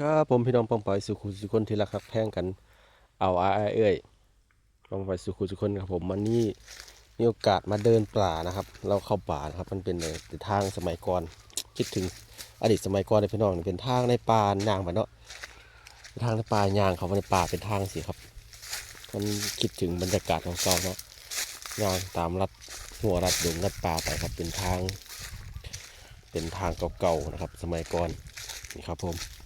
ก็ผมพี่น้องปองปอยสุขุสุคนที่รักฮักแพงกันเอาอาเอ้ยปองปอยสุขุสุคนครับผมวันนี้มีโอกาสมาเดินป่านะครับ เราเข้าป่านะครับมันเป็นในทางสมัยก่อนคิดถึงอดีตสมัยก่อนเลยพี่น้องเป็นทางในป่ายางไปเนาะทางในป่ายางเขาในป่าเป็นทางสิครับ มันคิดถึงบรรยากาศของเก่าเนาะยางตามรัดหัวรัดดงรัดป่าไปครับเป็นทาง เป็นทางเก่าๆนะครับ สมัยก่อนนี่ครับผม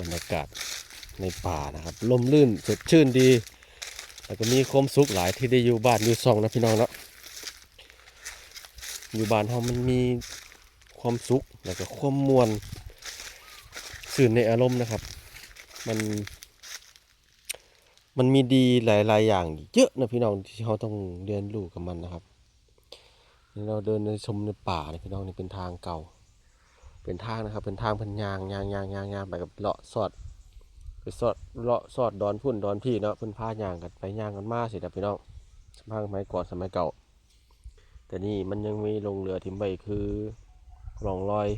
บรรยากาศในป่านะครับลมลื่นสดชื่นดี แล้วก็มีความสุขหลายที่ได้อยู่บ้านอยู่ซองนะพี่น้องเนาะอยู่บ้านเรามันมีความสุขแล้วก็ความมวลสื่นในอารมณ์นะครับ มัน มันมีดีหลาย ๆ อย่างเยอะนะพี่น้องที่เราต้องเรียนรู้กับมันนะครับนี่เราเดินในชมในป่านะพี่น้องนี่เป็นทางเก่า เป็นทางนะครับเป็นทางพันยางยางยางยางยางไปกับเลาะสอดไปสอดเลาะสอดดอนพุ่นดอนพี่เนาะพิ่นพายางกันไปยางกันมาสินะพี่น้องสมัยสมัยก่อนสมัยเก่า แต่นี่มันยังมีลงเรือทิมไปคือร่องรอย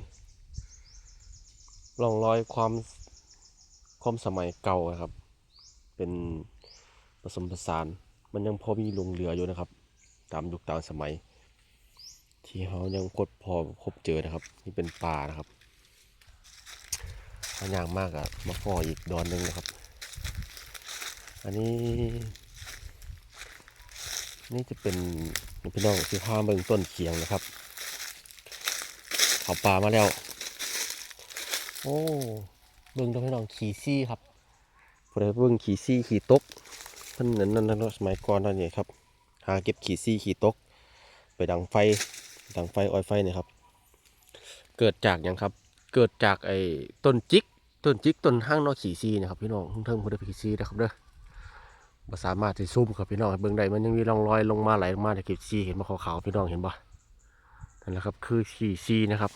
ร่องรอยความความสมัยเก่าครับ เป็นผสมผสาน มันยังพอมีลงเรืออยู่นะครับ ตามยุคตามสมัย ที่เขายังพบพอพบเจอนะครับ นี่เป็นป่านะครับหายากมากอะมาฟออีกดอนหนึ่งนะครับ อันนี้ นี่จะเป็นพี่น้องที่พาเบิ่งต้นเขียงนะครับเขาป่ามาแล้ว โอ้เบิ่งตัวพี่น้องขี่ซี่ครับพอได้เบิ่งขี่ซี่ขี่ตกเพิ่นนั้นนั่นนั่นสมัยก่อนนั่นนี่ครับหาเก็บขี่ซี่ขี่ตก ไปดังไฟ ดังไฟออยไฟเนี่ยครับ เกิดจากยังครับ เกิดจากไอ้ต้นจิก ต้นจิกต้นห้างนอกขี่ซีนะครับพี่น้องเทิงพุทธขี่ซีนะครับเด้อบ่สามารถที่ซุ่มครับพี่น้องเบิ่งได้มันยังมีร่องรอยลงมาไหลลงมาจากขี่ซีเห็นบ่ขาวๆพี่น้องเห็นบ่นั่นแหละครับคือขี่ซีนะครับ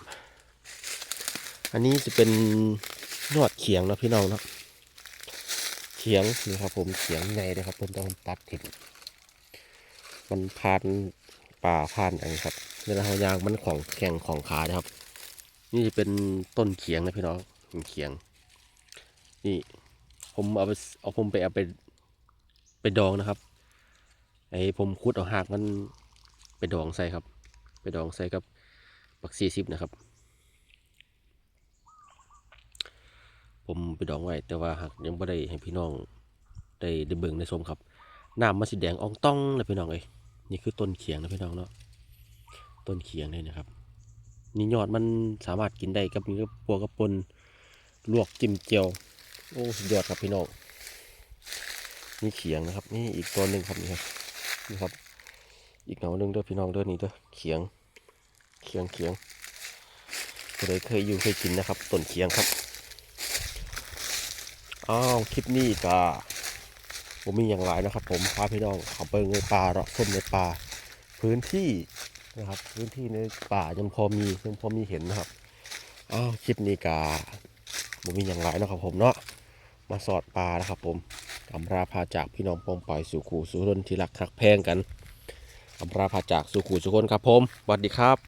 อันนี้จะเป็นยอดเขียงนะพี่น้องนะเขียงนี่ครับผมเขียงในเลยครับเพิ่นต้องตัดถิ่นมันผ่านป่าผ่านอะไรครับ เวลาเรายางมันของแข็งของขานะครับ นี่จะเป็นต้นเขียงนะพี่น้องเขียง นี่ ผมเอาไปเอาผมไปเอาไปไปดองนะครับ ไอ้ผมคุดเอาหากมันไปดองใส่ครับ ไปดองใส่กับปักซีซิบนะครับ ผมไปดองไว้แต่ว่าหากยังไม่ได้ให้พี่น้องได้ได้เบิ่งได้ชมครับน้ำมันสีแดงอ่องต้องนะพี่น้องเอ้ยนี่คือต้นเขียงนะพี่น้องเนาะ ต้นเขียงเลยนะครับ นี่ยอดมันสามารถกินได้กับมีกับปัวกับปนลวกจิ้มเจียวโอ้สุดยอดครับพี่น้องนี่เขียงนะครับ นี่อีกตัวหนึ่งครับนี่ครับนี่ครับ อีกหน่อหนึ่งเด้อพี่น้องเด้อนี่เด้อเขียงเขียงเขียงผู้ใดเคยอยู่เคยกินนะครับต้นเขียงครับอ้าวคลิปนี้ก็ผมมีอย่างไรนะครับ ผมพาพี่น้องเขาเปิงในป่าเราะส้มในป่าพื้นที่ นะครับ พื้นที่ในป่ายังพอมียังพอมีเห็นนะครับอ้าวคลิปนี้กาผมมีอย่างไรนะครับผมเนาะมาสอดปลานะครับผมอำราพาจากพี่น้องปองปล่อยสู่ขู่สู่รนที่รักทักแพงกันอำราพาจากสู่ขู่สู่คนครับผมสวัสดีครับ